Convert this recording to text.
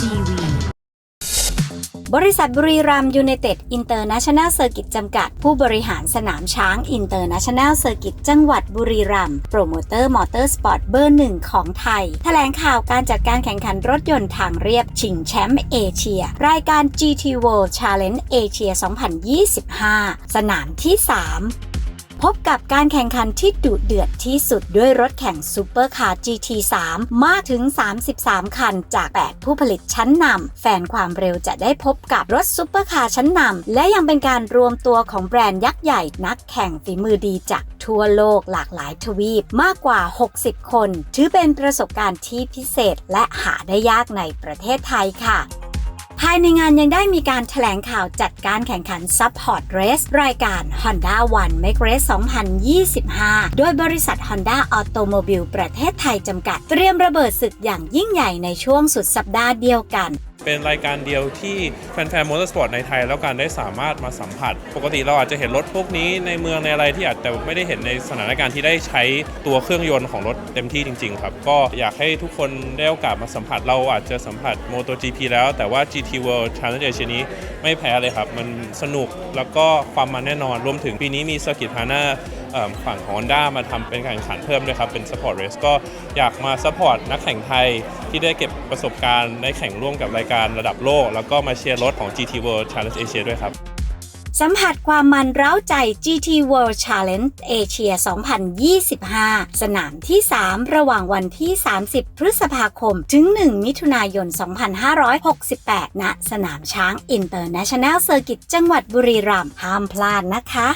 TV บริษัทบุรีรัมย์ยูไนเต็ดอินเตอร์เนชั่นแนลเซอร์กิตจำกัด ผู้บริหารสนามช้างอินเตอร์เนชั่นแนลเซอร์กิตจังหวัดบุรีรัมย์โปรโมเตอร์มอเตอร์สปอร์ตเบอร์หนึ่งของไทย แถลงข่าวการจัดการแข่งขันรถยนต์ทางเรียบ ชิงแชมป์เอเชีย รายการ GT World Challenge Asia 2025 สนามที่ 3 พบกับการแข่งขันที่ดุเดือดที่สุดด้วยรถแข่งซูเปอร์คาร์ GT3 มากถึง 33 คันจาก 8 ผู้ผลิตชั้นนำแฟนความเร็วจะได้พบกับรถซูเปอร์คาร์ชั้นนำและยังเป็นการรวมตัวของแบรนด์ยักษ์ใหญ่นักแข่งฝีมือดีจากทั่วโลกหลากหลายทวีปมากกว่า 60 คน ถือเป็นประสบการณ์ที่พิเศษและหาได้ยากในประเทศไทยค่ะายในงานยังได้มีการแถลงข่าวจัดการแข่งขันซัพพอร์ตเรสรายการ Honda One Make Race 2025 โดยบริษัท Honda Automobile ประเทศไทยจำกัด เตรียมระเบิดศึกอย่างยิ่งใหญ่ในช่วงสุดสัปดาห์เดียวกัน เป็นรายการเดียวที่แฟนๆมอเตอร์สปอร์ตในไทย แล้วกันได้สามารถมาสัมผัส ปกติเราอาจจะเห็นรถพวกนี้ในเมืองในอะไรที่อาจจะไม่ได้เห็นในสถานการณ์ที่ได้ใช้ตัวเครื่องยนต์ของรถเต็มที่จริง ๆ ครับ ก็อยากให้ทุกคนได้โอกาสมาสัมผัสเราอาจจะสัมผัส MotoGP แล้วแต่ว่า GT World Challenge Asia นี้ไม่แพ้เลยครับ มันสนุกแล้วก็ความมันแน่นอนรวมถึงปีนี้มีเซอร์กิตฮาน่า ฝั่งของ Honda มาทำเป็นการแข่งขันเพิ่มด้วยครับ เป็น Support Race ก็อยากมา Support นักแข่งไทยที่ได้เก็บประสบการณ์ได้แข่งร่วมกับรายการระดับโลก แล้วก็มาเชียร์รถของ GT World Challenge Asia ด้วยครับ สัมผัสความมันเร้าใจ GT World Challenge Asia 2025 สนามที่ 3 ระหว่างวันที่ 30 พฤษภาคม ถึง 1 มิถุนายน 2568 ณ สนามช้าง International Circuit จังหวัดบุรีรัมย์ห้ามพลาดนะคะ